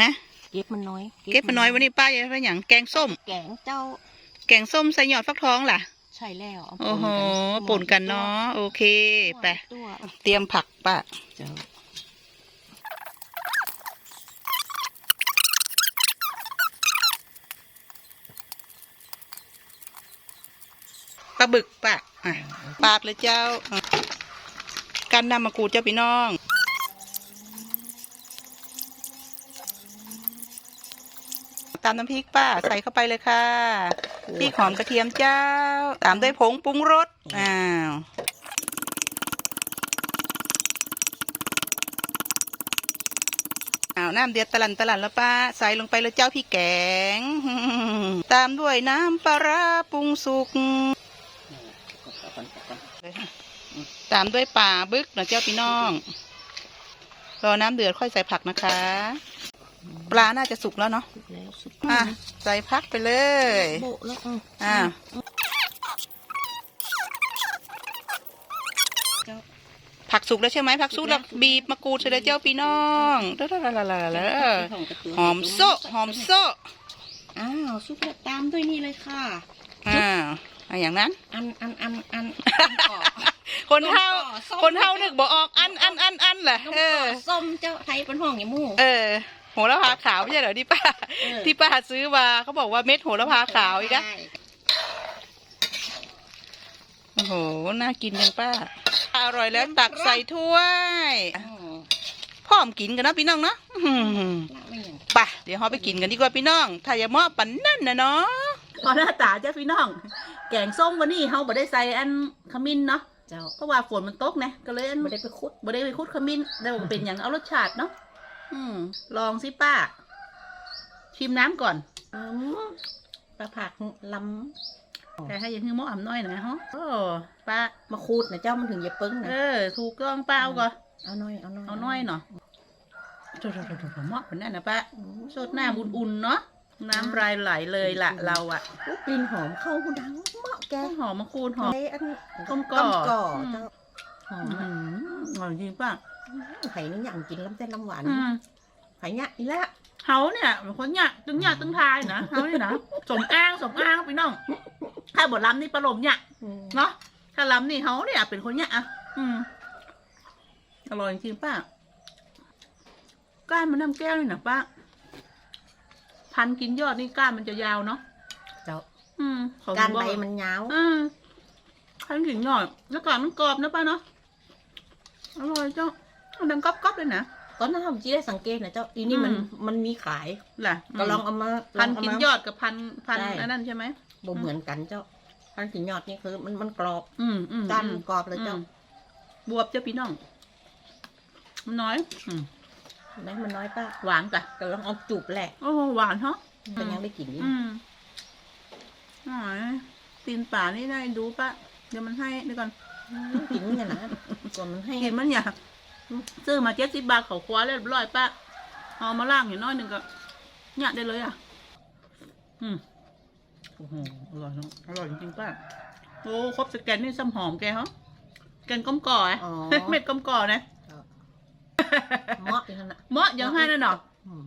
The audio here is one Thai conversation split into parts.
ฮะ เก็บมันน้อยเก็บมาน้อยวันนี้ป้าจะเป็นอย่างแกงส้ม แกงเจ้าแกงส้มใส่หยอดฟักทองล่ะ ใช่แล้วเาโอ้โหนป่นกันเนาะโอเคไปตัวเตรียมผักป้าเจ้าปลาบึกป้าอะปาดเลยเจ้าอะกันนำมะกรูดเจ้าพี่น้อง ตามน้ำพริกป้าใส่เข้าไปเลยค่ะพริกหอมกระเทียมเจ้า ตามด้วยผงปรุงรสอ้าวอ้าวน้ำเดือดตะลันตะลันแล้วป้าใส่ลงไปเลยเจ้าพี่แกง ตามด้วยน้ำปลาร้าปรุงสุกตามด้วยป่าบึกนะเจ้าพี่น้อง รอน้ำเดือดค่อยใส่ผักนะคะ ปลาน่าจะสุกแล้วเนาะสุกแล้วสุกอะใส่ผักไปเลยโบะแล้วอืมอ่าเจ้าผักสุกแล้วใช่ไหมผักสุกแล้วบีบมะกรูดใส่เลยเจ้าพี่น้องเด้อๆๆๆหอมโซะหอมโซะอ้าวสุกแล้วตามด้วยนี่เลยค่ะอ้าวอะอย่างนั้น อันอันอันอันคนเท่าส้มคนเท่านึกบอกออกอันอันอันอันแหละน้ำเอก่ออส้มเจ้าไทยเป็นห้องอย่างหมู่เออ โหระพาขาวไม่ใช่เหรอที่ป้า เออ ที่ป้าซื้อมาเขาบอกว่าเม็ดโหระพาขาวอีกอะใช่โอ้โหน่ากินจังป้า อร่อยแล้วตักใส่ถ้วยอืมพร้อมกินกันนะพี่น้องเนาะอื้อหือละไม่อย่างไปเดี๋ยวเราไปกินกันดีกว่าพี่น้องถ้าอย่ามาปันนั่นนะเนาะพอหน้าตาจ้าพี่น้อง แกงส้มวันนี้เราบ่ได้ใส่อันขมิ้นเนาะเจ้าเพราะว่าฝนมันตกนะก็เลยอัน ไม่ได้ไปคุดบ่ได้ไปคุดขมิ้นแต่ว่าเป็นอย่างเอารสชาติเนาะ อืม ลองสิป้า ชิมน้ำก่อนอืมปลาผักลแต่ให้อยังคือหม้ออ่ำน้อยหน่อยฮะโอ้ป้าำมาคูดนะเจ้ามันถึงจะปึ้งนะเออ ถูกต้องป้าเอาก่อนเอาน้อย เอาน้อย เอาน้อยเนาะโถโถโถโถโถเหมาะคนนั้นนะป้าอืมสดหน้าอุ่นๆเนาะ น้ำลายไหลเลยล่ะเราอะอุ๊ยกลิ่นหอมเข้าหูดังเหมาะแกแกงหอมมะกรูดหอมไอ้อันต้มก่อก่ ออืมเจ้าหอมอื้ออะหืออร่อยจริงป้าไผ่นี่อย่างกินลำเส้นลำหวานอืมไผ่เนี่ยอีละเฮาเนี่ยเป็นคนเนี่ยตึงเนี่ยตึงทายนะเฮาเนี่ยนะสมอ้างสมอ้างพี่น้องถ้าบทล้ำนี่ปลาหลมเนี่ยอืมเนาะถ้าล้ำนี่เฮาเนี่ยเป็นคนเนี่ยอะอืมอร่อยจริงป้าก้านมันน้ำแก้วนี่นะป้าพันกินยอดนี่ก้านมันจะยาวเนาะเจ้าอืมเขการถึงใบว่ามันยาวอืมพันกินยอดแล้วก่อนมันกรอบนะป้าเนาะ อร่อยเจ้ามันดังก๊อบๆเลยนะ ตอนนั้นผมจีได้สังเกตนะเจ้าอีนี่มันอืม มันมีขายแหละก็ลองเอามาพันลงเากินมายอดกับพันพันใช่อันนั้นใช่ไหม บ่เหมือนกันเจ้าพันกินยอดนี่คือ มันมันกรอบอืมอืมก้านอืม กรอบเลยเจ้าอืมบวบเจ้าพี่น้อง มันน้อยอืมไหนมันน้อยป้าหวานจ้ะก็ลองเอาจูบแหละโอ้โหหวานฮะเป็นยังได้กินดีอืมอ๋อยตีนป่านี่ได้ดูปะเดี๋ยวมันให้เดี๋ยวก่อน กินกันนะ ก่อนมันให้เห็นมันอยากซื้อมาเจ็ดสิบบาทเขาคว้าเรียบร้อยปะเอามาล่างอยู่น้อยหนึ่งก็เนี่ยได้เลยอะ อืมโอ้โหอร่อยเนอะอร่อยจริงๆป้าโอ้ครบสแกนนี่ซ้ำหอมแกฮะแกนก้มก่อไอ้อ๋อเม็ดก้มก่อนะเหมาะอีกขนาดเหมาะยังให้นั่นหรออืม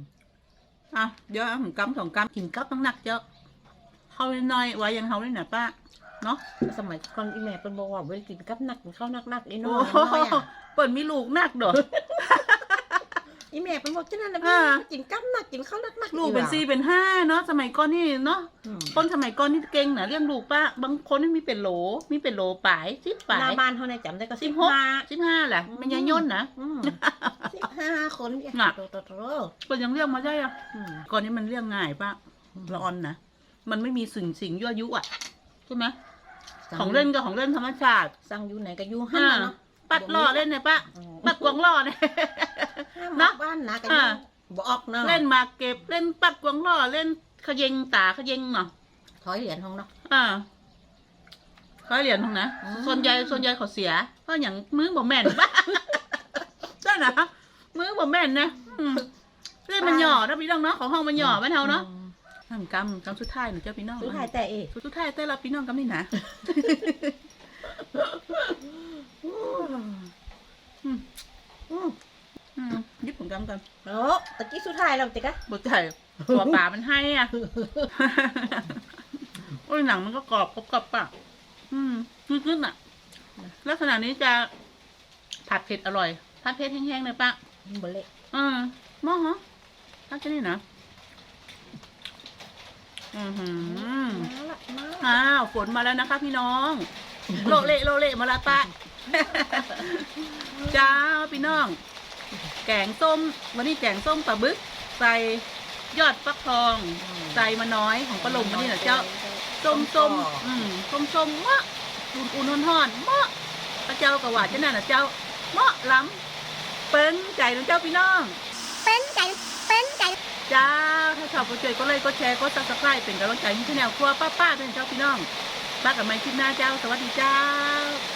อะเดี๋ยวผมกำสองกำกินกับน้ำหนักเยอะเขาน้อยๆไว้ยังเขาเลยนะป้า เนาะสมัยก่อนอีแม่เป็นบอกว่าเวลากินกับหนักกินข้าวหนักๆไอ้น้โอ้อยโหน้อยอะเปิดมีลูกหนักเด้ออีแม่เป็นบอกที่นั่นนะอ่า กินกับหนักกินข้าวหนักๆลูกเป็นสี่เป็นห้าเนาะสมัยก่อนนี่เนาะอืมคนสมัยก่อนนี่เก่งนะเลี้ยงลูกป้าบางคนนี่มีเป็นโหลมีเป็นโหลปลายสิบปลาหน้ายบ้านเขาในยจำได้ก็สิสิบบหกห้า สิบห้าแหละมันยังย่นนะ อืมสิบห้าคนเนี่ยน่ะ โตโตโตคนยังเลี้ยงมาได้อะอืม ก่อนนี้มันเลี้ยงง่ายป้าละออนนะมันไม่มีสิ่งสิ่งยั่วยุอะใช่ไหม ของเล่นกับของเล่นธรรมชาติสั่งอยู่ไหนก็อยู่ห้าอ่าเนาะปัดล่อเล่นเนี่ยป้าอืมปัดกวางล่อเนี่ยห้ามเนาะบ้านนะก็ออ่ายู่บอกเนาะเล่นหมากเก็บเล่นปัดกวางล่อเล่นขยงตาขยงเนาะถอยเหรียญของเนาะอ่าเขาเหรียญทงนะอืมส่วนใหญ่ส่วนใหญ่เขาเสีย เพราะอย่างมือบ่แม่นบ้าได้นะมือบ่แม่นนะอืมเล่นมันหย่อนะพี่น้องเนาะของห้องมันหย่อบ้านเฮาเนาะอืม ทำกำกำสุดท้ายหนูเจ้าพี่น้องสุดท้ายแต่เอกสุดท้ายแต่ละพี่น้องกำนี่นะอืมอืมอืมยิบผมกกันกันเนาะตะกี้สุดท้ายแล้วเจ๊กะบดใจตัวปลามันให้อะโอ้ยหนังมันก็กรอบกรอบกรอบปะอืมขึ้นๆอะ ลักษณะนี้จะผัดเผ็ดอร่อยผัดเผ็ดแห้งๆเลยปะบ่เละอืมมอฮะผัดจะนี่นะ อือหือมาละมาละอ้าวฝนมาแล้วนะคะพี่น้อง โลเละโลเละมาละปะจ้าพี่น้อง แกงส้ม วันนี้แกงส้มปลาบึก ใส่ยอดฟักทอง ใส่มาน้อยของปลาลมวันนี้นะเจ้า ส้มส้มๆอืมส้มส้มๆมะอุ่นอุ่นห่อนห่อนๆมะพระเจ้ากะว่าจะนั่นนะเจ้ามะล้ำเปิ้นใจของเจ้าพี่น้อง เป็นใจเป็นใจจ้า ถ้าชอบก็ช่วยก็เลยก็แชร์ก็ซับสไครต์เป็นกำลังใจให้ชาแนวครัวป้าๆด้วยนเจ้าพี่น้องป้ากับไม้คลิปหน้าเจ้า สวัสดีเจ้า